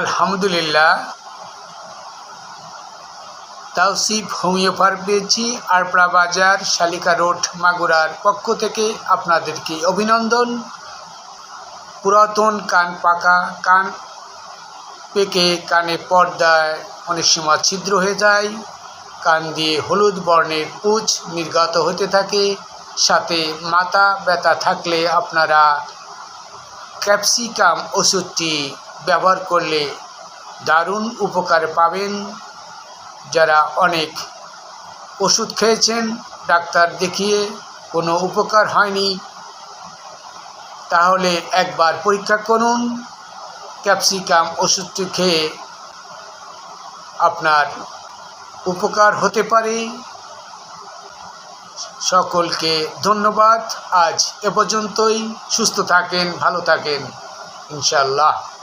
আলহামদুলিল্লাহ, তাওসিফ হোমিওপার পেয়েছি আরপড়া বাজার শালিকা রোড মাগুরার পক্ষ থেকে আপনাদেরকে অভিনন্দন। পুরাতন কান পাকা, কান পেকে কানে পর্দায় অনেক সময় ছিদ্র হয়ে যায়। কান দিয়ে হলুদ বর্ণের পুঁজ নির্গত হতে থাকে। সাথে মাথা ব্যথা থাকলে আপনারা ক্যাপসিকাম ওষুধটি ব্যবহার করলে দারুণ উপকার পাবেন। যারা অনেক ওষুধ খেয়েছেন, ডাক্তার দেখিয়ে কোনো উপকার হয়নি, তাহলে একবার পরীক্ষা করুন। ক্যাপসিকাম ওষুধটি খেয়ে আপনার উপকার হতে পারে। সকলকে ধন্যবাদ। আজ এ পর্যন্তই। সুস্থ থাকেন, ভালো থাকেন। ইনশাল্লাহ